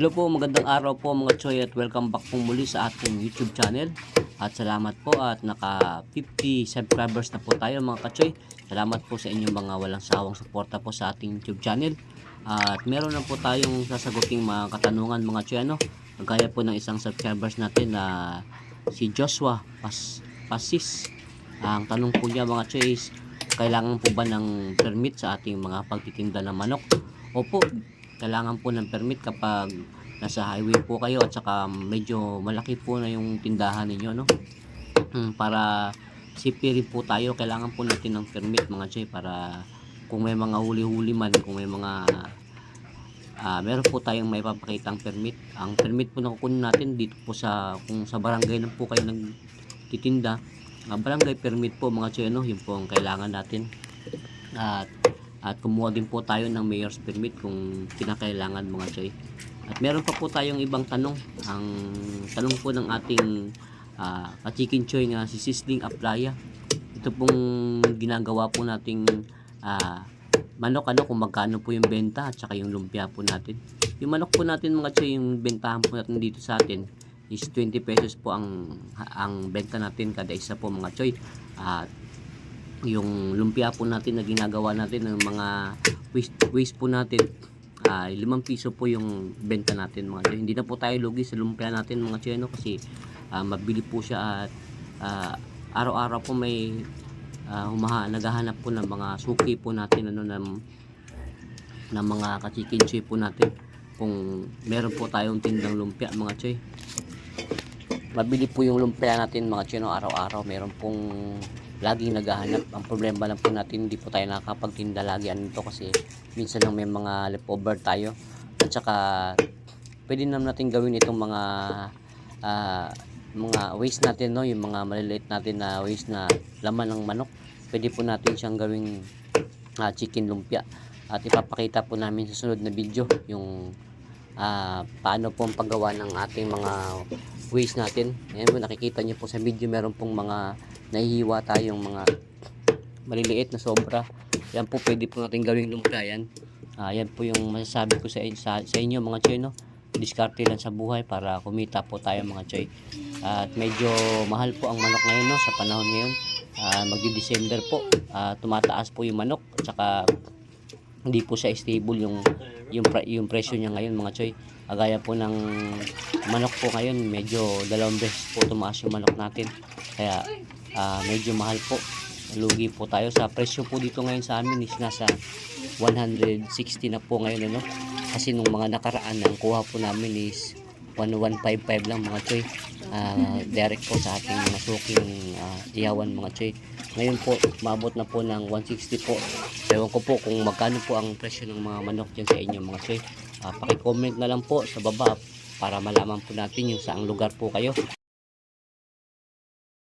Hello po, magandang araw po mga Choy at welcome back po muli sa ating YouTube channel. At salamat po at naka 50 subscribers na po tayo mga kachoy. Salamat po sa inyong mga walang sawang suporta po sa ating YouTube channel. At meron na po tayong sasaguting mga katanungan mga Choy ano. Gaya po ng isang subscribers natin na si Joshua Pas Pasis. Ang tanong po niya mga Choy is kailangan po ba ng permit sa ating mga pagtitinda ng manok? Opo, kailangan po ng permit kapag nasa highway po kayo at saka medyo malaki po na yung tindahan ninyo no? Hmm, para safety rin po tayo kailangan po natin ng permit mga chay para kung may mga huli-huli man kung may mga ah meron po tayong may papakitang permit. Ang permit po na kukunin natin dito po sa kung sa barangay na po kayo nagtitinda ang barangay permit po mga chay no? Yun po ang kailangan natin. At at kumuha din po tayo ng mayor's permit kung kinakailangan mga chay. At meron pa po tayong ibang tanong. Ang tanong po ng ating uh, ka-chicken choy na si Sisling Aplaya. Ito pong ginagawa po nating ah, manok ano kung magkano po yung benta at saka yung lumpia po natin. Yung manok po natin mga choy, yung bentahan po natin dito sa atin is 20 pesos po ang ang benta natin kada isa po mga choy. At yung lumpia po natin na ginagawa natin ng mga waste, waste po natin ay 5 piso po yung benta natin mga choy. Hindi na po tayo lugi sa lumpia natin mga choy no? kasi ah, mabili po siya at ah, araw-araw po may ah, humaha, naghahanap po ng mga suki po natin ano ng, ng mga kachikin choy po natin kung meron po tayong tindang lumpia mga choy mabili po yung lumpia natin mga choy no? araw-araw meron pong laging naghahanap. Ang problema lang po natin, hindi po tayo nakakapagtinda lagi ano to kasi minsan lang may mga leftover tayo. At saka pwede naman natin gawin itong mga ah, mga waste natin no, yung mga maliliit natin na waste na laman ng manok. Pwede po natin siyang gawing ah, chicken lumpia. At ipapakita po namin sa sunod na video yung ah, paano po ang paggawa ng ating mga waste natin. Ayan po nakikita niyo po sa video meron pong mga nahihiwa tayong mga maliliit na sobra. Yan po pwede po natin gawing lumpia yan. Ah, yan po yung masasabi ko sa, sa, sa inyo mga choy no. Diskarte lang sa buhay para kumita po tayo mga choy. At medyo mahal po ang manok ngayon no sa panahon ngayon. Ah, magdi-December po. Ah, tumataas po yung manok at saka hindi po siya stable yung yung yung presyo niya ngayon mga choy. Agaya po ng manok po ngayon, medyo dalawang beses po tumaas yung manok natin. Kaya ah, medyo mahal po. Lugi po tayo sa presyo po dito ngayon sa amin is nasa 160 na po ngayon ano. Kasi nung mga nakaraan ang kuha po namin is 1155 lang mga choy. Ah, direct po sa ating mga suking ah, iyawan mga choy. Ngayon po, mabot na po ng 160 po. Ewan ko po kung magkano po ang presyo ng mga manok dyan sa inyo mga choy. Ah, paki-comment na lang po sa baba para malaman po natin yung saang lugar po kayo.